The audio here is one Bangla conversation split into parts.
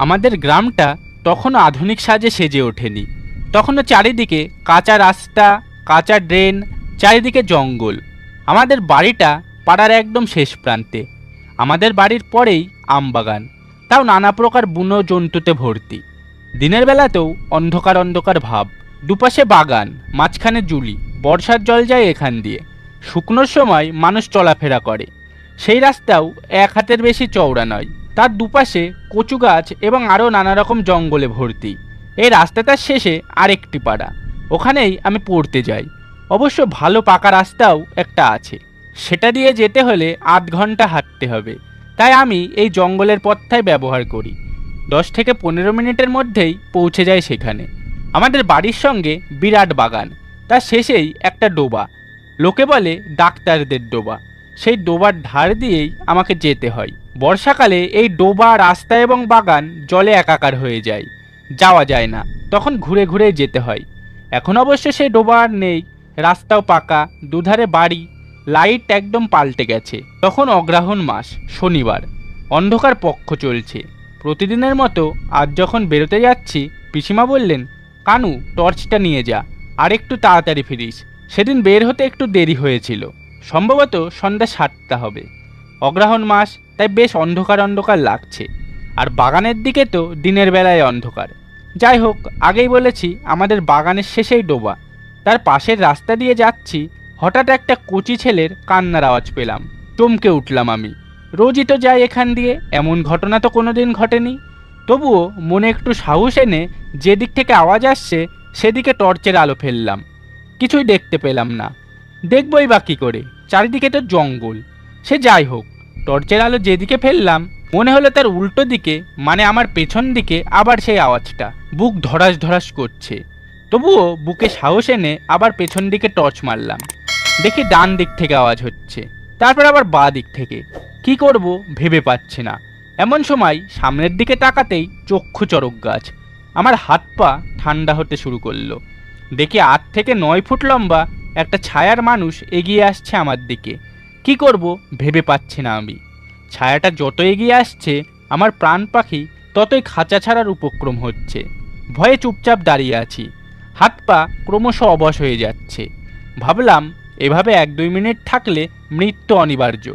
আমাদের গ্রামটা তখনও আধুনিক সাজে সেজে ওঠেনি। তখনও চারিদিকে কাঁচা রাস্তা, কাঁচা ড্রেন, চারিদিকে জঙ্গল। আমাদের বাড়িটা পাড়ার একদম শেষ প্রান্তে। আমাদের বাড়ির পরেই আমবাগান তাও নানা প্রকার বুনো জন্তুতে ভর্তি। দিনের বেলাতেও অন্ধকার অন্ধকার ভাব। দুপাশে বাগান, মাঝখানে জুলি, বর্ষার জল যায় এখান দিয়ে। শুকনোর সময় মানুষ চলাফেরা করে। সেই রাস্তাও এক হাতের বেশি চওড়া নয়। তার দুপাশে কচু গাছ এবং আরও নানা রকম জঙ্গলে ভর্তি। এই রাস্তাটার শেষে আরেকটি পাড়া। ওখানেই আমি পড়তে যাই। অবশ্য ভালো পাকা রাস্তাও একটা আছে। সেটা দিয়ে যেতে হলে আধ ঘণ্টা হাঁটতে হবে। তাই আমি এই জঙ্গলের পথটাই ব্যবহার করি। দশ থেকে পনেরো মিনিটের মধ্যেই পৌঁছে যায় সেখানে। আমাদের বাড়ির সঙ্গে বিরাট বাগান। তার শেষেই একটা ডোবা। লোকে বলে ডাক্তারদের ডোবা। সেই ডোবার ধার দিয়েই আমাকে যেতে হয়। বর্ষাকালে এই ডোবা, রাস্তা এবং বাগান জলে একাকার হয়ে যায়। যাওয়া যায় না, তখন ঘুরে ঘুরে যেতে হয়। এখন অবশ্য সে ডোবা নেই, রাস্তাও পাকা, দুধারে বাড়ি, লাইট একদম পাল্টে গেছে। তখন অগ্রহণ মাস, শনিবার, অন্ধকার পক্ষ চলছে। প্রতিদিনের মতো আজ যখন বেরোতে যাচ্ছি, পিসিমা বললেন, কানু, টর্চটা নিয়ে যা, আর একটু তাড়াতাড়ি ফিরিস। সেদিন বের হতে একটু দেরি হয়েছিল। সম্ভবত সন্ধ্যা সাতটা হবে। অগ্রহণ মাস তাই বেশ অন্ধকার অন্ধকার লাগছে। আর বাগানের দিকে তো দিনের বেলায় অন্ধকার। যাই হোক, আগেই বলেছি, আমাদের বাগানের শেষেই ডোবা। তার পাশের রাস্তা দিয়ে যাচ্ছি, হঠাৎ একটা কচি ছেলের কান্নার আওয়াজ পেলাম। চমকে উঠলাম আমি। রোজই তো যাই এখান দিয়ে, এমন ঘটনা তো কোনো দিন ঘটেনি। তবুও মনে একটু সাহস এনে যেদিক থেকে আওয়াজ আসছে, সেদিকে টর্চের আলো ফেললাম। কিছুই দেখতে পেলাম না। দেখবই বা কী করে, চারিদিকে তো জঙ্গল। সে যাই হোক টর্চের আলো যেদিকে ফেললাম, মনে হলো তার উল্টো দিকে মানে আমার পেছন দিকে, আবার সেই আওয়াজটা। বুক ধরাস ধরাস করছে। তবুও বুকে সাহস এনে আবার পেছন দিকে টর্চ মারলাম। দেখি ডান দিক থেকে আওয়াজ হচ্ছে। তারপর আবার বা দিক থেকে। কি করব ভেবে পাচ্ছে না। এমন সময় সামনের দিকে তাকাতেই চক্ষু চরক গাছ। আমার হাত পা ঠান্ডা হতে শুরু করল। দেখি আট থেকে নয় ফুট লম্বা একটা ছায়ার মানুষ এগিয়ে আসছে আমার দিকে। কি করব ভেবে পাচ্ছি না আমি। ছায়াটা যত এগিয়ে আসছে, আমার প্রাণ পাখি ততই খাঁচা ছাড়ার উপক্রম হচ্ছে। ভয়ে চুপচাপ দাঁড়িয়ে আছি। হাত পা ক্রমশ অবশ হয়ে যাচ্ছে। ভাবলাম, এভাবে এক দুই মিনিট থাকলে মৃত্যু অনিবার্য।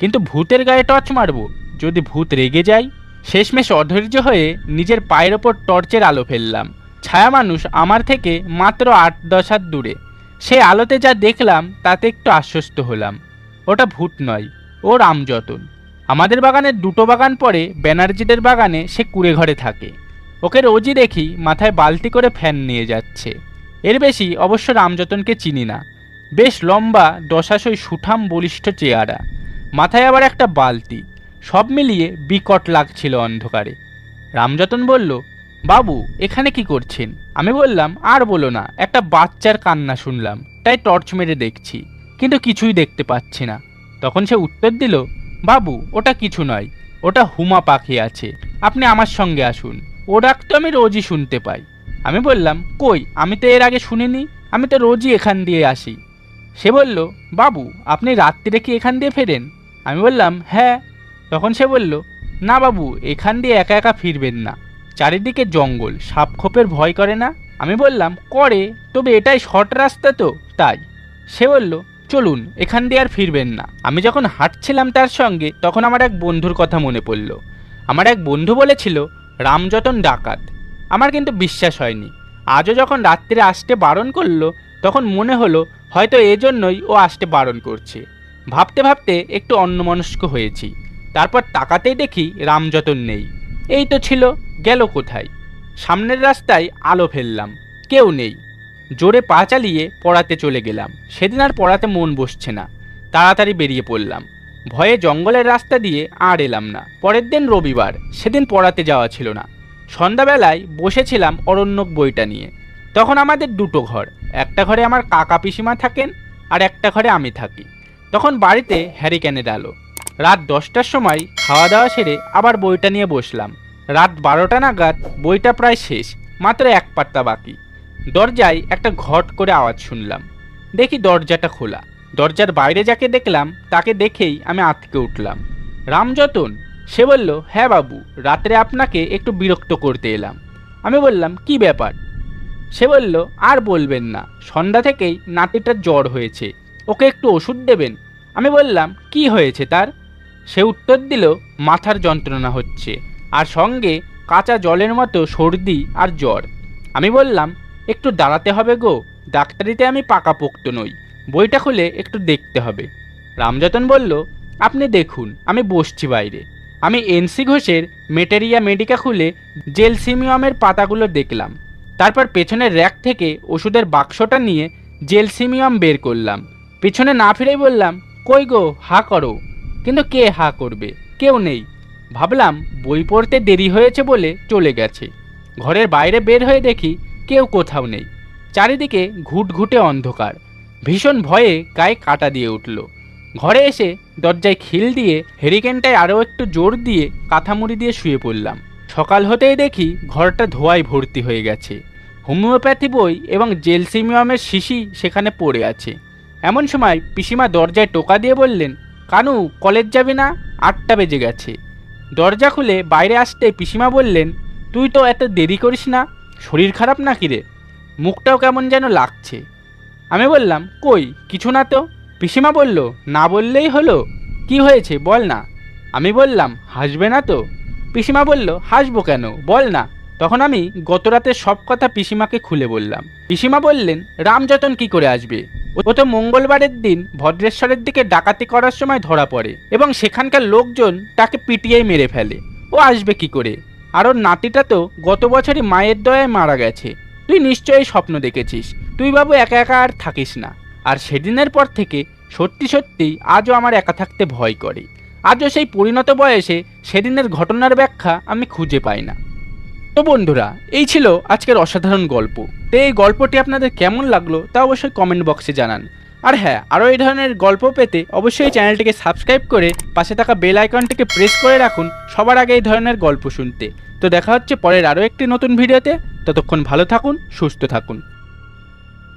কিন্তু ভূতের গায়ে টর্চ মারব, যদি ভূত রেগে যায়? শেষমেশ অধৈর্য হয়ে নিজের পায়ের ওপর টর্চের আলো ফেললাম। ছায়া মানুষ আমার থেকে মাত্র আট দশ হাত দূরে। সে আলোতে যা দেখলাম, তাতে একটু আশ্বস্ত হলাম। ওটা ভূত নয়, ও রামযতন আমাদের বাগানের দুটো বাগান পরে ব্যানার্জিদের বাগানে সে কুড়ে ঘরে থাকে। ওকে রোজই দেখি মাথায় বালতি করে ফ্যান নিয়ে যাচ্ছে। এর বেশি অবশ্য রামযতনকে চিনি না। বেশ লম্বা, দশাশই সুঠাম বলিষ্ঠ চেয়ারা মাথায় আবার একটা বালতি। সব মিলিয়ে বিকট লাগছিল অন্ধকারে। রামযতন বলল, বাবু, এখানে কি করছেন? আমি বললাম, আর বলো না, একটা বাচ্চার কান্না শুনলাম। তাই টর্চ মেরে দেখছি। কিন্তু কিছুই দেখতে পাচ্ছি না। তখন সে উত্তর দিল, বাবু, ওটা কিছু নয়। ওটা হুমা পাখি আছে। আপনি আমার সঙ্গে আসুন। ও ডাক তো আমি রোজই শুনতে পাই। আমি বললাম, কই, আমি তো এর আগে শুনিনি। আমি তো রোজই এখান দিয়ে আসি। সে বলল, বাবু, আপনি রাত্রিরে কি এখান দিয়ে ফেরেন? আমি বললাম হ্যাঁ। তখন সে বলল, না বাবু, এখান দিয়ে একা একা ফিরবেন না। চারিদিকে জঙ্গল সাপ খোপের ভয় করে না? আমি বললাম, করে, তবে এটাই শর্ট রাস্তা তো, তাই। সে বলল চলুন, এখান দিয়ে আর ফিরবেন না। আমি যখন হাঁটছিলাম তার সঙ্গে, তখন আমার এক বন্ধুর কথা মনে পড়ল। আমার এক বন্ধু বলেছিল রামযতন ডাকাত। আমার কিন্তু বিশ্বাস হয়নি। আজও যখন রাত্রে আসতে বারণ করল, তখন মনে হলো, হয়তো এজন্যই ও আসতে বারণ করছে। ভাবতে ভাবতে একটু অন্যমনস্ক হয়েছি। তারপর তাকাতেই দেখি রামযতন নেই। এই তো ছিল, গেল কোথায়? সামনের রাস্তায় আলো ফেললাম। কেউ নেই। জোরে পা চালিয়ে পড়াতে চলে গেলাম। সেদিন আর পড়াতে মন বসছে না। তাড়াতাড়ি বেরিয়ে পড়লাম। ভয়ে জঙ্গলের রাস্তা দিয়ে আর এলাম না। পরের দিন রবিবার, সেদিন পড়াতে যাওয়া ছিল না। সন্ধ্যাবেলায় বসেছিলাম অরণ্যক বইটা নিয়ে। তখন আমাদের দুটো ঘর, একটা ঘরে আমার কাকা পিসিমা থাকেন আর একটা ঘরে আমি থাকি। তখন বাড়িতে হ্যারিকেনের আলো। রাত দশটার সময় খাওয়া দাওয়া সেরে আবার বইটা নিয়ে বসলাম। রাত বারোটা নাগাদ বইটা প্রায় শেষ, মাত্র এক পাত্তা বাকি। দরজায় একটা ঘট করে আওয়াজ শুনলাম। দেখি দরজাটা খোলা। দরজার বাইরে যাকে দেখলাম, তাকে দেখেই আমি আটকে উঠলাম। রামযতন? সে বলল হ্যাঁ বাবু, রাত্রে আপনাকে একটু বিরক্ত করতে এলাম। আমি বললাম, কি ব্যাপার? সে বলল, আর বলবেন না, সন্ধ্যা থেকেই নাতিটার জ্বর হয়েছে। ওকে একটু ওষুধ দেবেন? আমি বললাম, কি হয়েছে তার? সে উত্তর দিল, মাথার যন্ত্রণা হচ্ছে, আর সঙ্গে কাঁচা জলের মতো সর্দি আর জ্বর। আমি বললাম একটু দাঁড়াতে হবে গো। ডাক্তারিতে আমি পাকাপোক্ত নই। বইটা খুলে একটু দেখতে হবে। রামযতন বলল, আপনি দেখুন, আমি বসছি বাইরে। আমি এনসি ঘোষের মেটেরিয়া মেডিকা খুলে জেলসিমিয়ামের পাতাগুলো দেখলাম। তারপর পেছনের র্যাক থেকে ওষুধের বাক্সটা নিয়ে জেলসিমিয়াম বের করলাম। পেছনে না ফিরেই বললাম, কই গো, হা করো। কিন্তু কে হা করবে? কেউ নেই। ভাবলাম, বই পড়তে দেরি হয়েছে বলে চলে গেছে। ঘরের বাইরে বের হয়ে দেখি কেউ কোথাও নেই। চারিদিকে ঘুটঘুটে অন্ধকার। ভীষণ ভয়ে গায়ে কাটা দিয়ে উঠল। ঘরে এসে দরজায় খিল দিয়ে, হেরিকেনটায় আরও একটু জোর দিয়ে কাঁথামুড়ি দিয়ে শুয়ে পড়লাম। সকাল হতেই দেখি ঘরটা ধোয়ায় ভর্তি হয়ে গেছে। হোমিওপ্যাথি বই এবং জেলসিমিয়ামের শিশি সেখানে পড়ে আছে। এমন সময় পিসিমা দরজায় টোকা দিয়ে বললেন, কানু, কলেজ যাবি না? আটটা বেজে গেছে। দরজা খুলে বাইরে আসতে পিসিমা বললেন, তুই তো এত দেরি করিস না? শরীর খারাপ নাকি রে? মুখটাও কেমন যেন লাগছে। আমি বললাম, কই, কিছু না তো? পিসিমা বলল, না বললেই হলো। কি হয়েছে? বল না। আমি বললাম, হাসবে না তো? পিসিমা বলল, হাসবো কেন? বল না। তখন আমি গত রাতে সব কথা পিসিমাকে খুলে বললাম। পিসিমা বললেন রামযতন কি করে আসবে? ও তো মঙ্গলবারের দিন ভদ্রেশ্বরের দিকে ডাকাতি করার সময় ধরা পড়ে এবং সেখানকার লোকজন তাকে পিটিয়ে মেরে ফেলে। ও আসবে কি করে? আর ওর নাতিটা তো গত বছরই মায়ের দয়ায় মারা গেছে। তুই নিশ্চয়ই স্বপ্ন দেখেছিস। তুই বাবু একা একা আর থাকিস না। আর সেদিনের পর থেকে সত্যি সত্যি আজও আমার একা থাকতে ভয় করে। আজও সেই পরিণত বয়সে সেদিনের ঘটনার ব্যাখ্যা আমি খুঁজে পাই না। তো বন্ধুরা, এই ছিল আজকের অসাধারণ গল্প। তো এই গল্পটি আপনাদের কেমন লাগল তা অবশ্যই কমেন্ট বক্সে জানান। আর হ্যাঁ আরও এই ধরনের গল্প পেতে অবশ্যই চ্যানেলটিকে সাবস্ক্রাইব করে পাশে থাকা বেল আইকনটিকে প্রেস করে রাখুন সবার আগে এই ধরনের গল্প শুনতে। তো দেখা হচ্ছে পরের আরও একটি নতুন ভিডিওতে ততক্ষণ ভালো থাকুন, সুস্থ থাকুন।